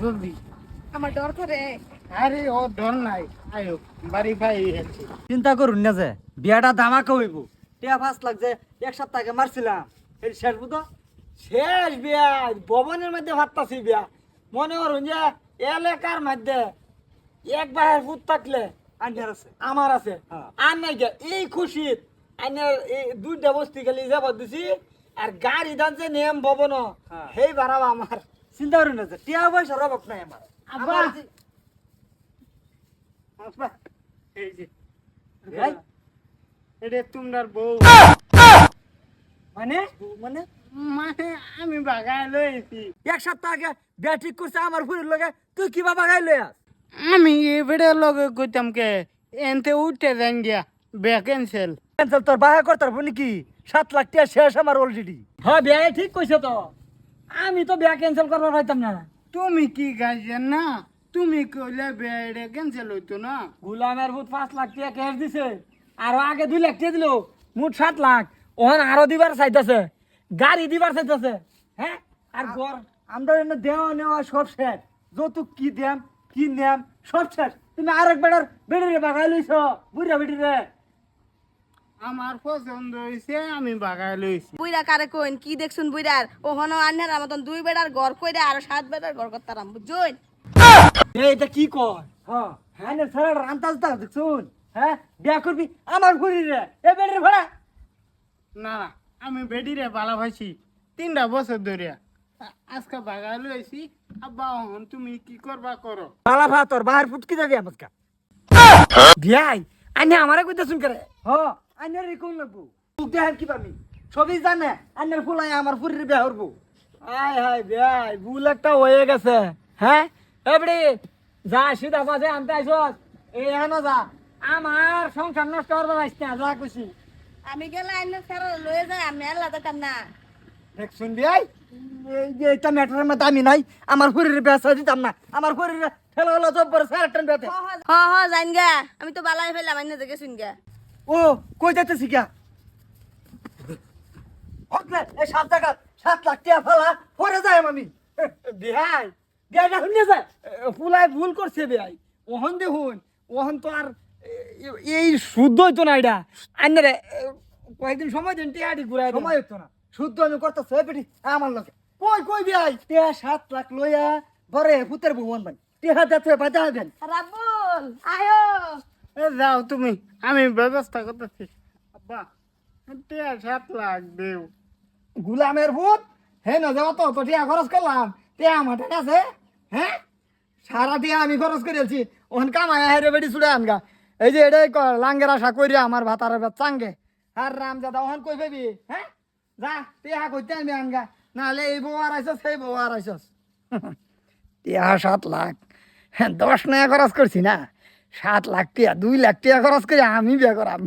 জলদি আমার ডর করে। আরে ও ডর নাই। আয়ো বাড়ি পাই হেলছি চিন্তা করুন না যে বিয়াটা দামাকে হইব। টিয়া ফার্স্ট লাগছে এক সপ্তাহকে মারছিলাম। এই শেষ বুঝো শেষ বিয়া ভবনের মধ্যে ভাবতাছি বিয়া। মনে করুন যে এলাকার মধ্যে এক বাহের ফুট থাকলে আন্টিয়ার আছে। আমার আছে। হ্যাঁ। আর নাই গে এই আইনের এই দুইটা বস্তি খালি যাব দিছি আর গাড়ি দান যে নেম ভবন হ্যাঁ। সেই ভাড়া আমার। চিন্তা করুন না টিয়া পয়সার অভাব নাই আমার আব্বা। আব্বা এই যে এটা তোমার বউ মানে? মানে? মানে আমি বাগাই লইছি এক সপ্তাহ আগে বিয়া ঠিক করছে আমার ফুরির লগে। তুই কি আমি এবারে লগে কইতাম কে। এনতে উঠতে যান গিয়া বে ক্যান্সেল ক্যান্সেল তোর বাহা করতার বলি কি সাত লাখ টাকা শেষ আমার অলরেডি হ্যাঁ বিয়া ঠিক কইছে তো আমি তো বিয়া ক্যান্সেল করবার পাইতাম না। তুমি কি গাইছেন না? তুমি কইলে বে এটা ক্যান্সেল হইতো না। গুলামের ভূত পাঁচ লাখ টাকা ক্যাশ দিছে আর আগে দুই লাখ টাকা দিল মোট সাত লাখ। ওখান আরও দিবার চাইতেছে গাড়ি দিবার চাইতেছে হ্যাঁ? আর গড় আমরা এনে দেওয়া নেওয়া সব শেষ। যৌতুক কি দেম কি নেম সব শেষ। তুমি আরেক বেড়ার বেড়ে বাগাই লইছ বুড়া বেড়ি রে আমার পছন্দ হয়েছে আমি বাগাই লইছি। বুইরা কারে কইন? কি দেখছুন বুইরার ওহনো আন্নার মতন দুই বেড়ার ঘর কইরা আর সাত বেড়ার ঘর করতারাম বুঝছুন? এটা কি কর? হ্যাঁ হ্যাঁ না সারা রান্তাজ তা দেখছুন? হ্যাঁ বিয়া করবি? আমার ফুরি রে এ বেড়ে ভাড়া। না না আমি বেডিরে ভালো ভাইছি তিনটা বছর ধরে আজকে বাগাই লইছি আব্বা হন তুমি কি করবা করো? বালা ভা তোর বাহার ফুটকি যাবি আমাকে বিয়াই আনে আমারে কইতে শুন করে? হ আইনার রে কোন লাগবো তুই দেখার কি পাবি সবই জানে আইনার ফুলাই আমার ফুরির বিয়া করব। আয় হায় বিয়াই ভুল একটা হয়ে গেছে। হ্যাঁ? এবড়ি যা সিধা বাজে আনতে আইসস এই হানো যা। আমার সংসার নষ্ট করবার আইস না যা খুশি আমি গেলে আন্নার সারা লয়ে যায় আমি আল্লাহ দেখাম না। দেখ শুনবি আই এই যে এটা ম্যাটারের মধ্যে আমি নাই আমার ফুরির বিয়া দিতাম না। আমার ঠেলা হলো সারা হ হ আমি তো বালাই ফেললাম আইনা দেখে শুন গা। ও কই যাইতেছি হকলে এই সাত টাকা সাত লাখ টাকা ফেলা পরে যায় আমি। বিহাই। শুনে যায়? ফুলাই ভুল করছে বিয়াই ওহন দেখুন ওহন তো আর এই শুদ্ধ হইতো না এটা। আইনে রে কয়েকদিন সময় দিন টিয়াটি ঘুরাই সময় হতো না। শুদ্ধ আমি করতেছি। ওই বেটি আমার লোকে কই কই বিয়াই টিয়া সাত লাখ লইয়া বরে পুতের ভুবন বান টিহা যাতে বাজা হবেন রাবুল আয়ো। যাও তুমি আমি ব্যবস্থা করতেছি। আব্বা সাত লাখ দেও গুলামের ভূত হে না যাওয়া তো টিয়া খরচ করলাম। টিয়া আমার আছে হ্যাঁ? সারা টিয়া আমি খরচ করেছি ওখান কামায় হেরে বেটি ছুড়ে আনগা। এই যে এটাই লাঙ্গের আশা করি আমার ভাতার চাঙ্গে। আর রাম দাদা ওখান কই পাবি হ্যাঁ? যা টিয়া কইতে আমি আনগা। নাহলে এই বউ আর আইসস সেই বউ আর আইসস। টিয়া সাত লাখ। হ্যাঁ, দশ নয়া খরচ করছি না। সাত লাখ টাকা দুই লাখ টাকা খরচ করে আমি বিয়ে করাম।